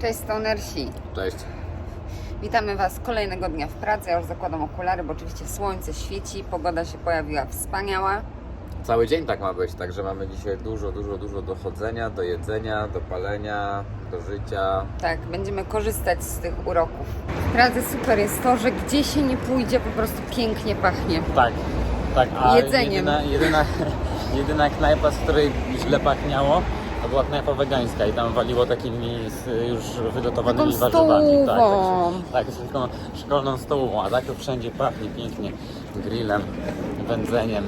Cześć Stonersi. Cześć. Witamy Was kolejnego dnia w pracy. Ja już zakładam okulary, bo oczywiście słońce świeci, pogoda się pojawiła wspaniała. Cały dzień tak ma być, także mamy dzisiaj dużo, dużo, dużo do chodzenia, do jedzenia, do palenia, do życia. Tak, będziemy korzystać z tych uroków. W Pradze super jest to, że gdzie się nie pójdzie, po prostu pięknie pachnie. Tak, tak. A Jedzeniem. Jedyna, jedyna, jedyna knajpa, z której źle pachniało, to była knajpa wegańska i tam waliło takimi już wygotowanymi Taką warzywami. Tak, stołową. tak, tak, z taką szkolną stołową, a tak to wszędzie pachnie pięknie grillem, wędzeniem.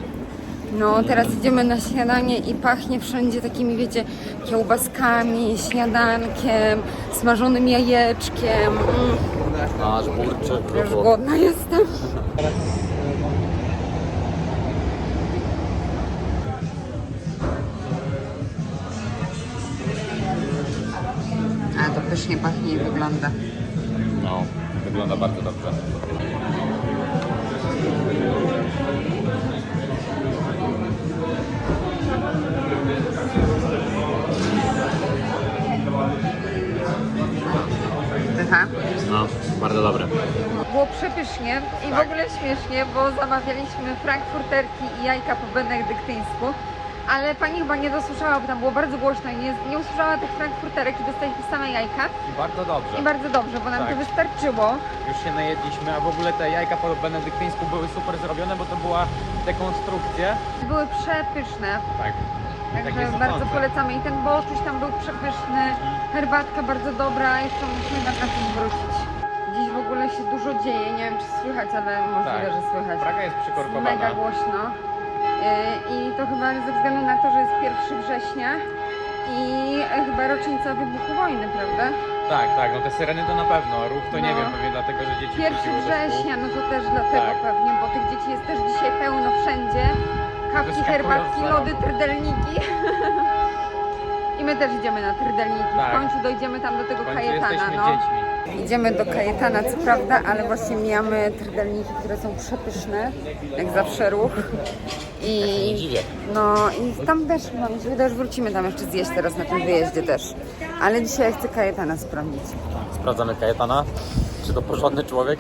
No, teraz idziemy na śniadanie i pachnie wszędzie takimi, wiecie, kiełbaskami, śniadankiem, smażonym jajeczkiem. Mm, Aż burczy już głodna jestem. pysznie pachnie i wygląda. No, wygląda bardzo dobrze. No, bardzo dobre. Było przepysznie i w ogóle śmiesznie, bo zamawialiśmy frankfurterki i jajka po benedyktyńsku, ale pani chyba nie dosłyszała, bo tam było bardzo głośno i nie, nie usłyszała tych frankfurterek i dostaliśmy same jajka. I bardzo dobrze. I bardzo dobrze, bo nam Tak. to wystarczyło. Już się najedliśmy, a w ogóle te jajka po benedyktyńsku były super zrobione, bo to była dekonstrukcja. Były przepyszne, Tak. także bardzo polecamy. I ten boszczuś tam był przepyszny, herbatka bardzo dobra, jeszcze musimy na to wrócić. Dziś w ogóle się dużo dzieje, nie wiem czy słychać, ale możliwe, Tak. że słychać. Praga jest przykorkowana. Mega głośno. Yy, I to chyba ze względu na to, że jest 1 września i e, chyba rocznica wybuchu wojny, prawda? Tak, tak, no te syreny to na pewno. Ruch to nie No. wiem, pewnie dlatego, że dzieci 1 wróciły do szkół. września, no to też dlatego Tak. pewnie, bo tych dzieci jest też dzisiaj pełno wszędzie. Kawki, Wyskakują herbatki, lody, zarobku. trydelniki. I my też idziemy na trydelniki. W Tak. końcu dojdziemy tam do tego W końcu Kajetana. jesteśmy No. dziećmi. Idziemy do Kajetana, co prawda, ale właśnie mijamy trydelniki, które są przepyszne, jak zawsze ruch. I, no i tam też, no mi że wrócimy tam jeszcze zjeść teraz na tym wyjeździe też. Ale dzisiaj chcę Kajetana sprawdzić. Sprawdzamy Kajetana. Czy to porządny człowiek?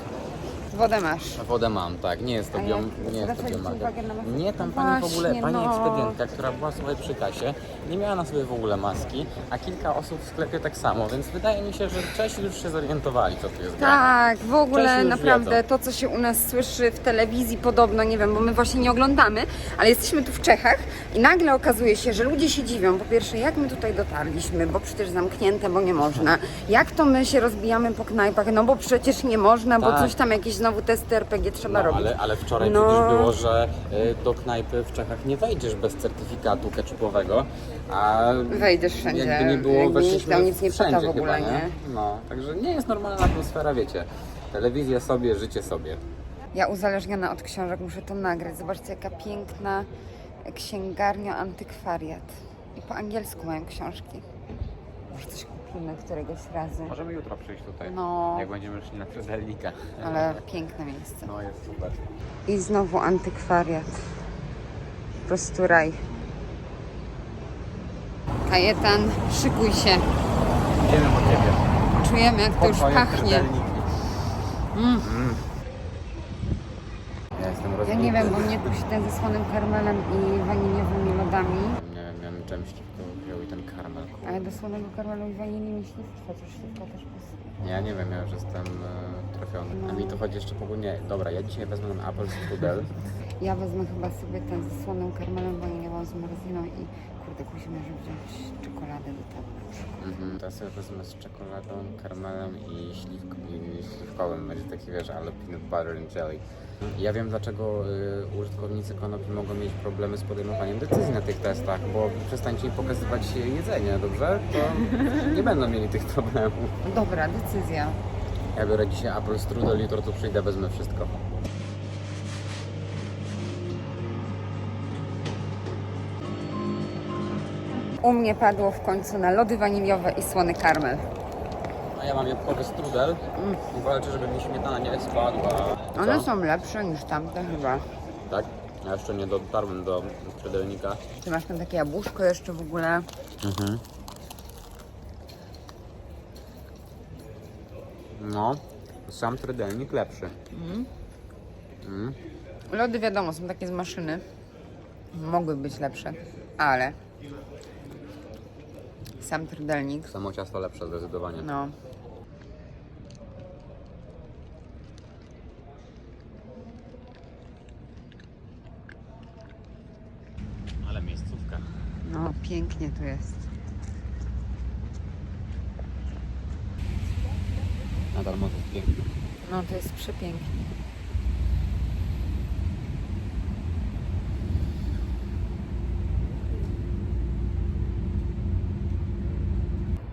Wodę masz. Wodę mam, tak. Nie jest to A biom, jak nie jest to zwracaliście uwagę na maskę? Nie, tam pani w ogóle, Właśnie, pani no. ekspedientka, która była sobie przy kasie, nie miała na sobie w ogóle maski, a kilka osób w sklepie tak samo, więc wydaje mi się, że Czesi już się zorientowali, co tu jest grane. Tak, w ogóle już naprawdę wiedzą. to, co się u nas słyszy w telewizji podobno, nie wiem, bo my właśnie nie oglądamy, ale jesteśmy tu w Czechach i nagle okazuje się, że ludzie się dziwią. Po pierwsze, jak my tutaj dotarliśmy, bo przecież zamknięte, bo nie można. Jak to my się rozbijamy po knajpach, no bo przecież nie można, bo Tak. coś tam, jakieś znowu testy RPG trzeba No, robić. ale, ale wczoraj No. przecież było, że y, do knajpy w Czechach nie wejdziesz bez certyfikatu ketchupowego, a Wejdziesz wszędzie, jakby nie było, weszliśmy tam nic nie wszędzie w ogóle, chyba, nie? No, także nie jest normalna atmosfera, wiecie. Telewizja sobie, życie sobie. Ja uzależniona od książek muszę to nagrać. Zobaczcie, jaka piękna księgarnia antykwariat. I po angielsku mają książki. Może coś kupimy któregoś razu. Możemy jutro przyjść tutaj, No. jak będziemy szli na Frydelnika. Ale piękne miejsce. No jest super. I znowu antykwariat. Po prostu raj. Kajetan, szykuj się. Idziemy po ciebie. Czujemy, jak to już pachnie. Frydelniki. Mm. Ja jestem Ja nie wiem, bo mnie kusi ten ze słonym karmelem i waniliowymi lodami. Nie wiem, miałem czym wziął i ten karmel. Ale do słonego karmelu i wanilii mi śliwka, to śliwka też pasuje. Ja nie wiem, ja już jestem e, trafiony. A mi to chodzi jeszcze ogólnie. Dobra, ja dzisiaj wezmę ten apple strudel. Ja wezmę chyba sobie ten ze słonym karmelem waniliową z marziną i kurde, kusimy, żeby wziąć czekoladę do tego. Mhm. Teraz sobie wezmę z czekoladą, karmelem i, śliwką, i śliwkowym. Będzie taki, wiesz, ale peanut butter and jelly. Ja wiem, dlaczego y, użytkownicy konopi mogą mieć problemy z podejmowaniem decyzji na tych testach, bo przestańcie im pokazywać jedzenie, dobrze? To nie będą mieli tych problemów. Dobra, decyzja. Ja biorę dzisiaj apple strudel, jutro tu przyjdę, wezmę wszystko. U mnie padło w końcu na lody waniliowe i słony karmel. A ja mam jabłkowy strudel i walczę, żeby mi śmietana nie spadła. Co? One są lepsze niż tamte chyba. Tak? Ja jeszcze nie dotarłem do trydelnika. Ty masz tam takie jabłuszko jeszcze w ogóle. Mhm. No, sam trydelnik lepszy. Mm. Lody wiadomo, są takie z maszyny. Mogły być lepsze, ale sam trydelnik, Samo ciasto lepsze zdecydowanie. no. Ale miejscówka. No, pięknie tu jest. Nadal może jest piękny. No, to jest przepięknie.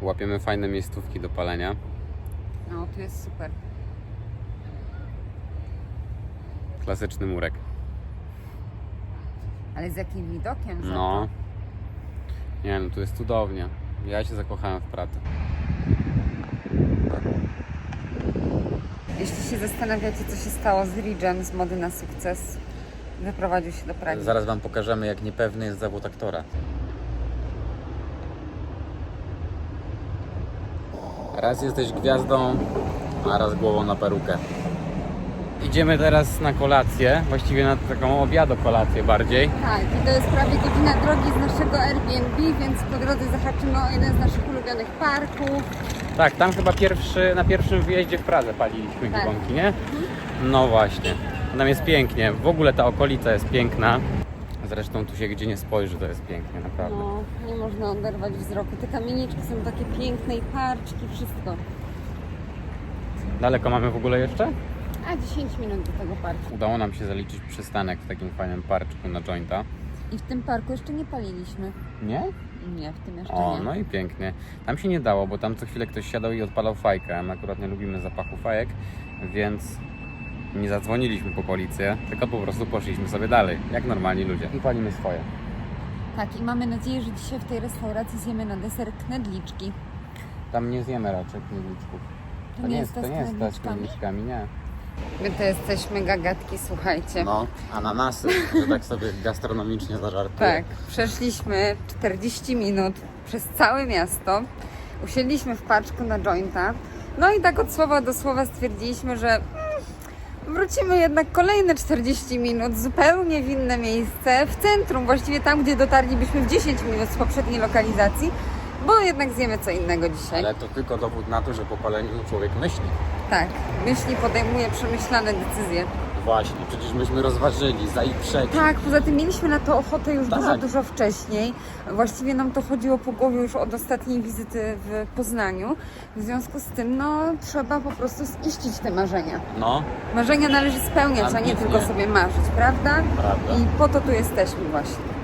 Łapiemy fajne miejscówki do palenia. No, tu jest super. Klasyczny murek. Ale z jakim widokiem? za No. Nie no, tu jest cudownie. Ja się zakochałem w pracy. to. Jeśli się zastanawiacie, co się stało z Ridge'em z mody na sukces, wyprowadził się do Pragi. Zaraz wam pokażemy, jak niepewny jest zawód aktora. Raz jesteś gwiazdą, a raz głową na perukę. Idziemy teraz na kolację, właściwie na taką obiado-kolację bardziej. Tak, i to jest prawie godzina drogi z naszego Airbnb, więc po drodze zahaczymy o jeden z naszych ulubionych parków. Tak, tam chyba pierwszy, na pierwszym wyjeździe w Pradze paliliśmy Tak. gigonki, nie? No właśnie. Tam jest pięknie. W ogóle ta okolica jest piękna. Zresztą tu się gdzie nie spojrzy, to jest pięknie, naprawdę. No, nie można oderwać wzroku. Te kamieniczki są takie piękne i parczki, wszystko. Daleko mamy w ogóle jeszcze? A 10 minut do tego parku. Udało nam się zaliczyć przystanek w takim fajnym parczku na jointa. I w tym parku jeszcze nie paliliśmy. Nie? Nie, w tym jeszcze O, nie. no i pięknie. Tam się nie dało, bo tam co chwilę ktoś siadał i odpalał fajkę. a My akurat nie lubimy zapachu fajek, więc nie zadzwoniliśmy po policję, tylko po prostu poszliśmy sobie dalej, jak normalni ludzie. I palimy swoje. Tak, i mamy nadzieję, że dzisiaj w tej restauracji zjemy na deser knedliczki. Tam nie zjemy raczej knedliczków. To nie jest to nie jest ta z knedliczkami? nie. My to jesteśmy gagatki, słuchajcie. No, ananasy, że tak sobie gastronomicznie zażartuję. Tak, przeszliśmy 40 minut przez całe miasto. Usiedliśmy w paczku na jointa. No i tak od słowa do słowa stwierdziliśmy, że wrócimy jednak kolejne 40 minut zupełnie w inne miejsce, w centrum, właściwie tam, gdzie dotarlibyśmy w 10 minut z poprzedniej lokalizacji, bo jednak zjemy co innego dzisiaj. Ale to tylko dowód na to, że po paleniu człowiek myśli. Tak, myśli podejmuje przemyślane decyzje. Właśnie, przecież myśmy rozważyli za i przeciw. Tak, poza tym mieliśmy na to ochotę już Tak. dużo, dużo wcześniej. Właściwie nam to chodziło po głowie już od ostatniej wizyty w Poznaniu. W związku z tym, no, trzeba po prostu ziścić te marzenia. No, Marzenia należy spełniać, a nie Ambitnie. tylko sobie marzyć, prawda? prawda. I po to tu jesteśmy właśnie.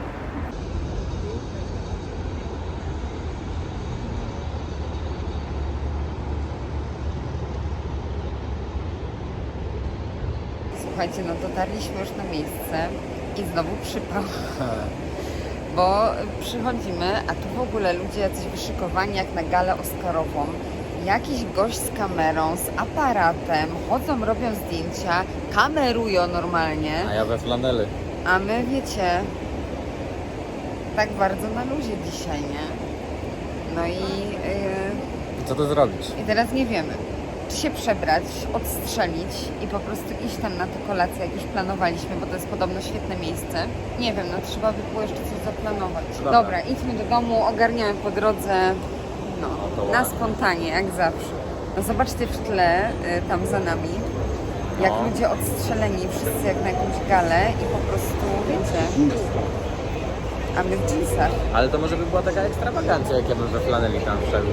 Słuchajcie, no dotarliśmy już na miejsce i znowu przypał. Bo przychodzimy, a tu w ogóle ludzie jacyś wyszykowani jak na galę oscarową. Jakiś gość z kamerą, z aparatem, chodzą, robią zdjęcia, kamerują normalnie. A ja we flanely. A my wiecie, tak bardzo na luzie dzisiaj, nie? No i, yy, Co to zrobić? i teraz nie wiemy, się przebrać, odstrzelić i po prostu iść tam na tę kolację, jak już planowaliśmy, bo to jest podobno świetne miejsce. Nie wiem, no trzeba by było jeszcze coś zaplanować. Dobra, Dobra. idźmy do domu, ogarniamy po drodze, no, to na spontanie, jak zawsze. No zobaczcie w tle, y, tam za nami, jak No. ludzie odstrzeleni, wszyscy jak na jakąś galę i po prostu, wiecie, a my w jeansach. Ale to może by była taka ekstrawagancja, jak ja bym we flaneli tam wszedł.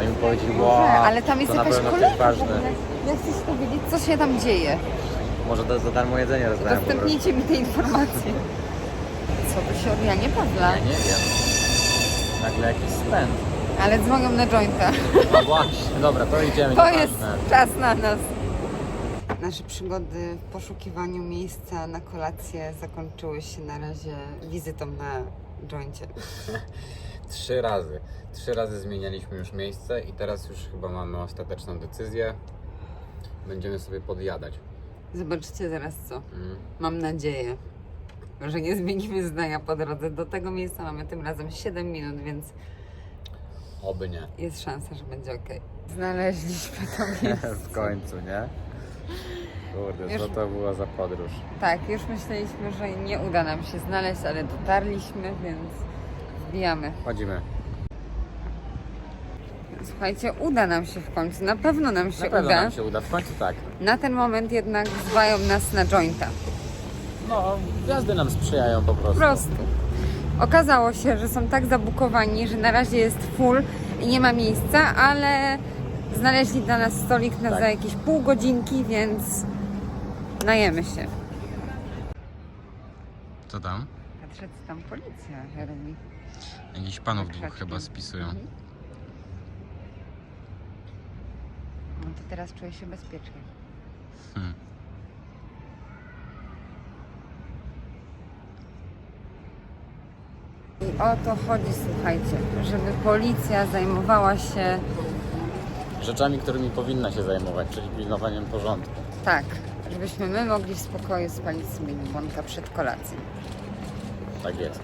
A im powiedzieli, wow, ale tam jest to na jakaś pewno kolejka coś w ważne. ogóle. Ja chcę co się tam dzieje. Może to za darmo jedzenie rozdają po prostu. Udostępnijcie mi te informacje. Co tu się od Janie Pawla? Ja nie wiem. Nagle jakiś spęd. Ale dzwonią na jointa. No właśnie, dobra, to idziemy. To nieważne. jest czas na nas. Nasze przygody w poszukiwaniu miejsca na kolację zakończyły się na razie wizytą na joincie. Trzy razy. Trzy razy zmienialiśmy już miejsce i teraz już chyba mamy ostateczną decyzję. Będziemy sobie podjadać. Zobaczycie zaraz co. Mm. Mam nadzieję, że nie zmienimy zdania po drodze. Do tego miejsca mamy tym razem 7 minut, więc Oby nie. Jest szansa, że będzie ok. Znaleźliśmy to miejsce. w końcu, nie? Kurde, Już- co to była za podróż? Tak, już myśleliśmy, że nie uda nam się znaleźć, ale dotarliśmy, więc wbijamy. Chodzimy. Słuchajcie, uda nam się w końcu, na pewno nam się Na pewno uda. nam się uda, w końcu tak. Na ten moment jednak zwają nas na jointa. No, gwiazdy nam sprzyjają po Po prostu. prostu. Okazało się, że są tak zabukowani, że na razie jest full i nie ma miejsca, ale znaleźli dla nas stolik na Tak. za jakieś pół godzinki, więc najemy się. Co tam? Co tam policja robi. Jakichś panów dwóch dwóch chyba chyba spisują. spisują. No to teraz czuję się bezpiecznie. Hmm. I o to chodzi, słuchajcie, żeby policja zajmowała się Rzeczami, którymi powinna się zajmować, czyli pilnowaniem porządku. tak, żebyśmy my mogli w spokoju spalić sobie błonka przed kolacją. Tak jest.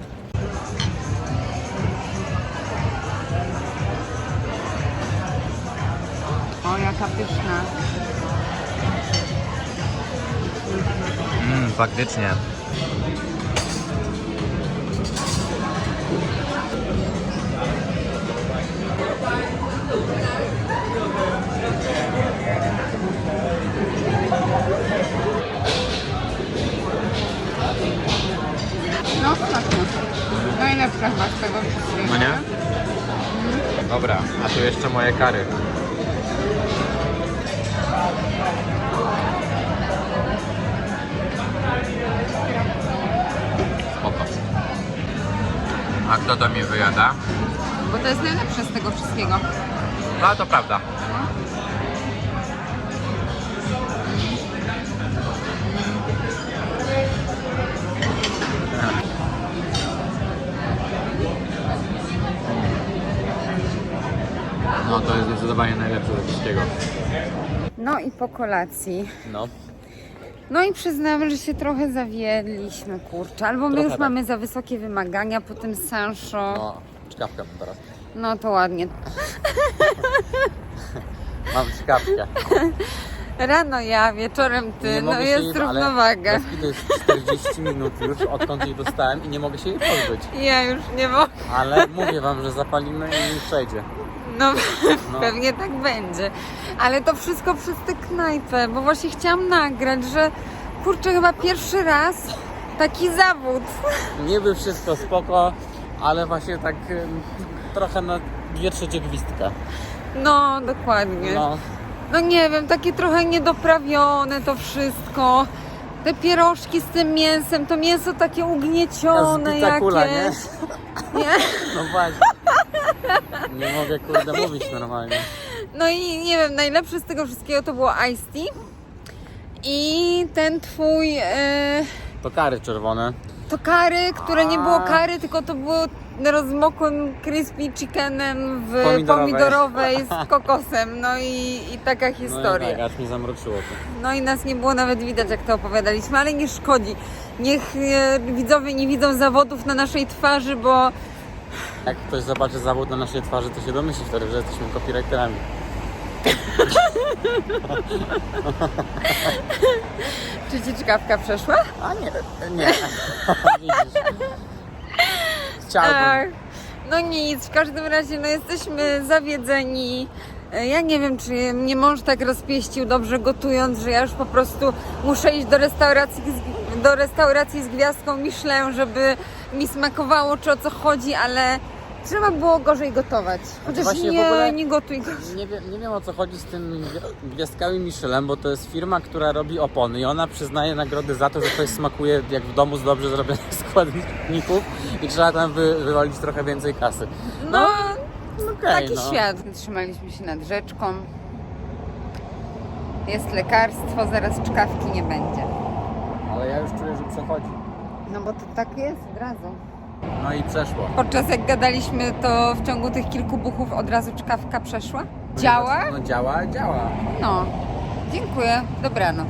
O, jaka pyszna. Mm, faktycznie. Z tego wszystkiego. No nie? Dobra, a tu jeszcze moje kary. Spoko. A kto to mi wyjada? Bo to jest najlepsze z tego wszystkiego. No to prawda. Wszystkiego. No i po kolacji. No, No i przyznamy, że się trochę zawiedliśmy, kurczę. Albo my Trochę już tak. mamy za wysokie wymagania po tym Sancho. no, czkawkę mam teraz. No to ładnie. Mam czkawkę. Rano ja, wieczorem ty, Nie no mogę się jest jej- ale równowaga. bez kitu jest 40 minut już, odkąd jej dostałem i nie mogę się jej pozbyć. Ja już nie mogę. Ale mówię wam, że zapalimy i przejdzie. No, No. pewnie tak będzie. Ale to wszystko przez tę knajpę, bo właśnie chciałam nagrać, że kurczę, chyba pierwszy raz taki zawód. Niby wszystko spoko, ale właśnie tak ym, trochę na dwie trzecie gwizdka. No, dokładnie. No. No, nie wiem, takie trochę niedoprawione to wszystko. Te pierożki z tym mięsem, to mięso takie ugniecione jakieś. nie? nie? no właśnie. Nie mogę kurde mówić normalnie. No i nie wiem, najlepsze z tego wszystkiego to było Ice Tea. I ten twój e, To kary czerwone. to kary, które nie było kary, tylko to było rozmokłym crispy chickenem w Pomidorowej. pomidorowej z kokosem. No i, i taka No i historia. tak, aż mi zamroczyło to. No i nas nie było nawet widać, jak to opowiadaliśmy, ale nie szkodzi. Niech e, widzowie nie widzą zawodów na naszej twarzy, bo Jak ktoś zobaczy zawód na naszej twarzy, to się domyśli wtedy, że jesteśmy copywriterami. czy ci czkawka przeszła? A nie, nie. Widzisz. Chciałbym. Ach, no nic, w każdym razie no jesteśmy zawiedzeni. Ja nie wiem, czy mnie mąż tak rozpieścił dobrze gotując, że ja już po prostu muszę iść do restauracji z, do restauracji z gwiazdką Michelin, żeby mi smakowało, czy o co chodzi, ale trzeba było gorzej gotować. Chociaż właśnie w nie, ogóle- nie gotuj gorzej. Nie wiem, nie wiem o co chodzi z tym gwi- gwiazdkami Michelin, bo to jest firma, która robi opony i ona przyznaje nagrody za to, że coś smakuje jak w domu z dobrze zrobionych składników i trzeba tam wy, wywalić trochę więcej kasy. No, No okej, taki no. świat. Trzymaliśmy się nad rzeczką. Jest lekarstwo, zaraz czkawki nie będzie. Ale ja już czuję, że przechodzi. No bo to tak jest od razu. No i przeszło. Podczas jak gadaliśmy, to w ciągu tych kilku buchów od razu czkawka przeszła? Działa? No działa, działa. No. Dziękuję. Dobranoc.